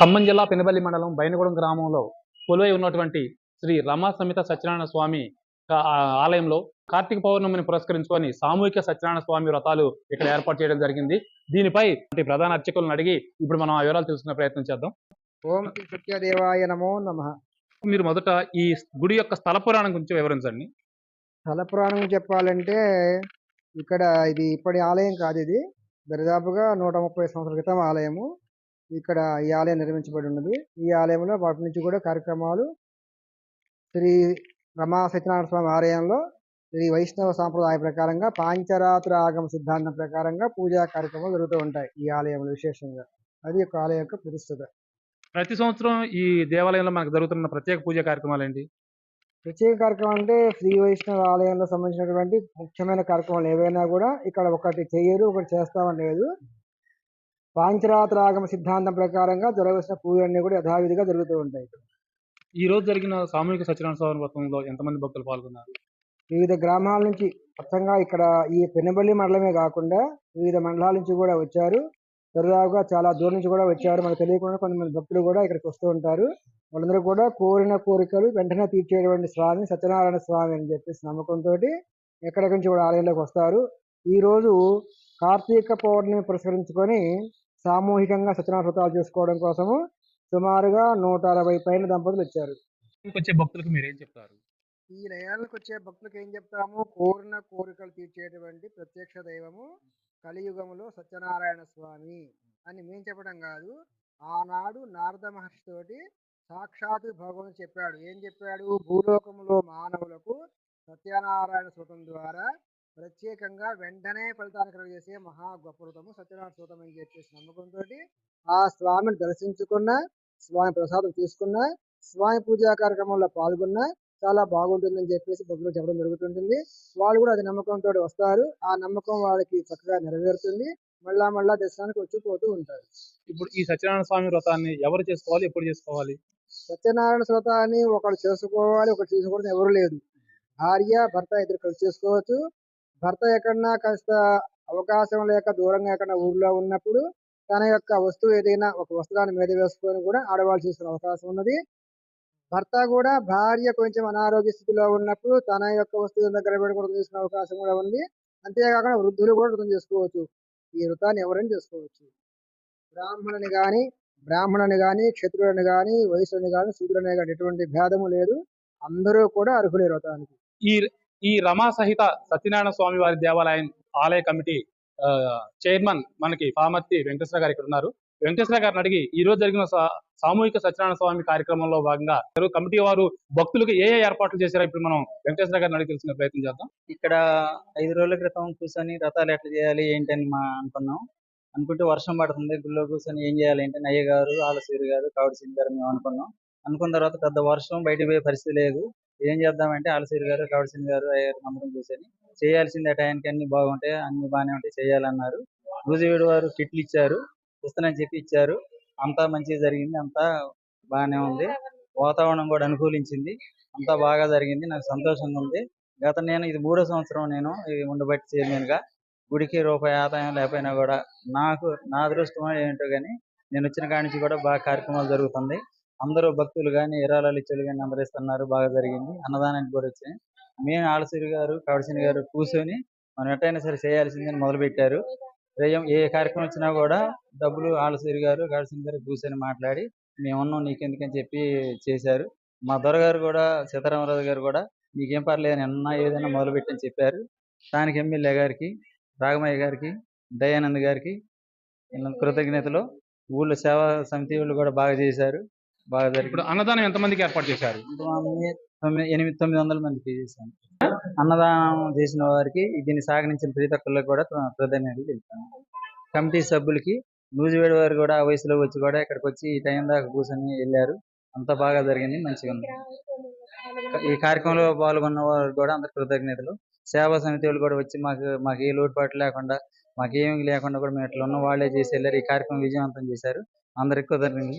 ఖమ్మం జిల్లా పెనుబల్లి మండలం బైనగూడెం గ్రామంలో కొలువై ఉన్నటువంటి శ్రీ రమా సమేత సత్యనారాయణ స్వామి ఆలయంలో కార్తీక పౌర్ణమిని పురస్కరించుకొని సామూహిక సత్యనారాయణ స్వామి వ్రతాలు ఇక్కడ ఏర్పాటు చేయడం జరిగింది. దీనిపై ప్రధాన అర్చకులను అడిగి ఇప్పుడు మనం ఆ వివరాలు తెలుసుకునే ప్రయత్నం చేద్దాం. ఓం శ్రీ సత్యదేవాయ నమో నమ. మీరు మొదట ఈ గుడి యొక్క స్థల పురాణం గురించి వివరించండి. స్థల పురాణం చెప్పాలంటే ఇక్కడ ఇది ఇప్పటి ఆలయం కాదు ఇది. దరిదాపుగా నూట ముప్పై సంవత్సరాల క్రితం ఆలయము. ఇక్కడ ఈ ఆలయం నిర్మించబడి ఉన్నది. ఈ ఆలయంలో వాటి నుంచి కూడా కార్యక్రమాలు శ్రీ రమా సత్యనారాయణ స్వామి ఆలయంలో శ్రీ వైష్ణవ సాంప్రదాయ ప్రకారంగా పాంచరాత్ర ఆగమ సిద్ధాంతం ప్రకారంగా పూజా కార్యక్రమాలు జరుగుతూ ఉంటాయి ఈ ఆలయంలో విశేషంగా. అది యొక్క ఆలయం యొక్క ప్రతిష్ఠత. ప్రతి సంవత్సరం ఈ దేవాలయంలో మనకు జరుగుతున్న ప్రత్యేక పూజా కార్యక్రమాలు ఏంటి? ప్రత్యేక కార్యక్రమం అంటే శ్రీ వైష్ణవ ఆలయంలో సంబంధించినటువంటి ముఖ్యమైన కార్యక్రమాలు ఏవైనా కూడా ఇక్కడ ఒకటి చెయ్యరు ఒకటి చేస్తామని లేదు. పాంచరాత్ర ఆగమ సిద్ధాంతం ప్రకారంగా జరగవలసిన పూజలన్నీ కూడా యథావిధిగా జరుగుతూ ఉంటాయి. ఈ రోజు జరిగిన సామూహిక సత్యనారాయణ స్వామి వ్రతంలో ఎంతమంది భక్తులు పాల్గొన్నారు? వివిధ గ్రామాల నుంచి మొత్తంగా ఇక్కడ ఈ పెన్నబల్లి మండలమే కాకుండా వివిధ మండలాల నుంచి కూడా వచ్చారు. దరిదాపుగా చాలా దూరం నుంచి కూడా వచ్చారు. మనకు తెలియకుండా కొంతమంది భక్తులు కూడా ఇక్కడికి వస్తూ ఉంటారు. వాళ్ళందరూ కూడా కోరిన కోరికలు వెంటనే తీర్చేటువంటి స్వామి సత్యనారాయణ స్వామి అని చెప్పేసి నమ్మకంతో ఎక్కడికి నుంచి కూడా ఆలయంలోకి వస్తారు. ఈ రోజు కార్తీక పౌర్ణమి పురస్కరించుకొని సామూహికంగా సత్యనారాయణ వ్రతాలు చేసుకోవడం కోసము సుమారుగా నూట అరవై పైన దంపతులు వచ్చారు వచ్చే భక్తులకు మీరు ఏం చెప్తారు? ఈ లయాలకు వచ్చే భక్తులకు ఏం చెప్తాము? కోరిన కోరికలు తీర్చేటువంటి ప్రత్యక్ష దైవము కలియుగములో సత్యనారాయణ స్వామి అని మేము చెప్పడం కాదు. ఆనాడు నారద మహర్షి తోటి సాక్షాత్ భగవంతుడు చెప్పాడు. ఏం చెప్పాడు? భూలోకములో మానవులకు సత్యనారాయణ స్వతం ద్వారా ప్రత్యేకంగా వెంటనే ఫలితాన్ని కలుగజేసే మహా గొప్ప వ్రతము సత్యనారాయణ స్వతం అని చెప్పేసి నమ్మకంతో ఆ స్వామిని దర్శించుకున్న స్వామి ప్రసాదం తీసుకున్న స్వామి పూజా కార్యక్రమంలో పాల్గొన్న చాలా బాగుంటుందని చెప్పేసి భక్తులు చెప్పడం జరుగుతుంటుంది. వాళ్ళు కూడా అది నమ్మకంతో వస్తారు. ఆ నమ్మకం వాళ్ళకి చక్కగా నెరవేరుతుంది. మళ్ళా మళ్ళా దర్శనానికి వచ్చి పోతూ ఉంటారు. ఇప్పుడు ఈ సత్యనారాయణ స్వామి వ్రతాన్ని ఎవరు చేసుకోవాలి? ఎప్పుడు చేసుకోవాలి? సత్యనారాయణ వ్రతాన్ని ఒకడు చేసుకోవాలి ఒకటి చేసుకోవడం ఎవరు లేదు భార్య భర్త ఇద్దరు కలిసి చేసుకోవచ్చు. భర్త ఎక్కడన్నా కాస్త అవకాశం లేక దూరంగా ఎక్కడన్నా ఊర్లో ఉన్నప్పుడు తన యొక్క వస్తువు ఏదైనా ఒక వస్త్రాన్ని మీద వేసుకొని కూడా ఆడవాళ్ళు చేసుకునే అవకాశం ఉన్నది. భర్త కూడా భార్య కొంచెం అనారోగ్య స్థితిలో ఉన్నప్పుడు తన యొక్క వస్తువు దగ్గర పెట్టుకోవడం చేసుకునే అవకాశం కూడా ఉంది. అంతేకాకుండా వృద్ధులు కూడా వృతం చేసుకోవచ్చు. ఈ వృతాన్ని ఎవరైనా చేసుకోవచ్చు. బ్రాహ్మణుని కానీ బ్రాహ్మణుని కానీ క్షత్రుడిని కానీ వయసుని కానీ శూద్రుని కానీ ఎటువంటి భేదము లేదు. అందరూ కూడా అర్హులే వ్రతానికి. ఈ ఈ రమా సహిత సత్యనారాయణ స్వామి వారి దేవాలయం ఆలయ కమిటీ ఆ, చైర్మన్ మనకి పామర్తి వెంకటేశ్వర గారు ఇక్కడ ఉన్నారు. వెంకటేశ్వర గారిని అడిగి ఈ రోజు జరిగిన సామూహిక సత్యనారాయణ స్వామి కార్యక్రమంలో భాగంగా కమిటీ వారు భక్తులకు ఏ ఏ ఏర్పాట్లు చేశారో ఇప్పుడు మనం వెంకటేశ్వర గారిని అడిగి తెలుసుకునే ప్రయత్నం చేద్దాం. ఇక్కడ ఐదు రోజుల క్రితం కూర్చొని రథాలు ఎట్లా చేయాలి ఏంటి అని మా అనుకున్నాం. అనుకుంటే వర్షం పడుతుంది గుళ్ళో కూర్చొని ఏం చేయాలి ఏంటి అయ్య గారు ఆలసూరి గారు కావడి సింగ్ గారు మేము అనుకున్నాం. అనుకున్న తర్వాత పెద్ద వర్షం బయటకు పోయే పరిస్థితి లేదు. ఏం చేద్దామంటే ఆలసూరి గారు కావుడి గారు అయ్యారు నమ్మకం అందరం కూర్చొని చేయాల్సింది ఆ టైంకి అన్ని బాగుంటాయి అన్ని బాగానే ఉంటాయి చేయాలన్నారు. గుజువీడు వారు కిట్లు ఇచ్చారు ఇస్తానని చెప్పి ఇచ్చారు. అంతా మంచిగా జరిగింది అంతా బాగానే ఉంది. వాతావరణం కూడా అనుకూలించింది అంతా బాగా జరిగింది నాకు సంతోషంగా ఉంది. గత నేను ఇది మూడో సంవత్సరం నేను ఇది ఉండబట్టి చైర్మన్గా. గుడికి రూపాయి ఆదాయం లేకపోయినా కూడా నాకు నా అదృష్టం ఏంటో కానీ నేను వచ్చిన కాడి నుంచి కూడా బాగా కార్యక్రమాలు జరుగుతుంది అందరూ భక్తులు కానీ ఇరాలాలు ఇచ్చేలు కానీ అందరూ బాగా జరిగింది. అన్నదానానికి కూడా వచ్చాయి మేము ఆలసూరి గారు కవడిసిన గారు కూర్చొని మనం ఎట్టయినా సరే చేయాల్సిందని మొదలు పెట్టారు రేయం ఏ కార్యక్రమం వచ్చినా కూడా డబ్బులు ఆలసూరి గారు కవడిసిన గారు కూర్చొని మాట్లాడి మేము ఉన్నాం నీకెందుకని చెప్పి చేశారు. మా దొరగారు కూడా సీతారామరాజు గారు కూడా నీకేం పర్లేదు అన్న ఏదైనా మొదలుపెట్టని చెప్పారు. దానికి ఎమ్మెల్యే గారికి రాగమయ్య గారికి దయానంద్ గారికి కృతజ్ఞతలు. ఊళ్ళో సేవా సమితి వాళ్ళు కూడా బాగా చేశారు. బాగా ఇప్పుడు అన్నదానం ఎంతమందికి ఏర్పాటు చేశారు? ఎనిమిది తొమ్మిది వందల మందికి చేశాను అన్నదానం చేసిన వారికి దీన్ని సాగనించిన ప్రతి ఒక్కరికి కూడా కృతజ్ఞతలు తెలుపుతాను కమిటీ సభ్యులకి నూజివేడి వారు కూడా ఆ వయసులో వచ్చి కూడా ఇక్కడికి వచ్చి ఈ టైం దాకా కూర్చొని వెళ్ళారు. అంతా బాగా జరిగింది మంచిగా ఉంది. ఈ కార్యక్రమంలో పాల్గొన్న వారు కూడా అందరు కృతజ్ఞతలు. సేవా సమితి వాళ్ళు కూడా వచ్చి మాకు మాకు ఏ లోటుపాటు లేకుండా మాకు ఏమీ లేకుండా కూడా మేము ఇట్లా ఉన్న వాళ్ళే చేసి వెళ్ళారు. ఈ కార్యక్రమం విజయవంతం చేశారు. అందరికీ కృతజ్ఞతలు.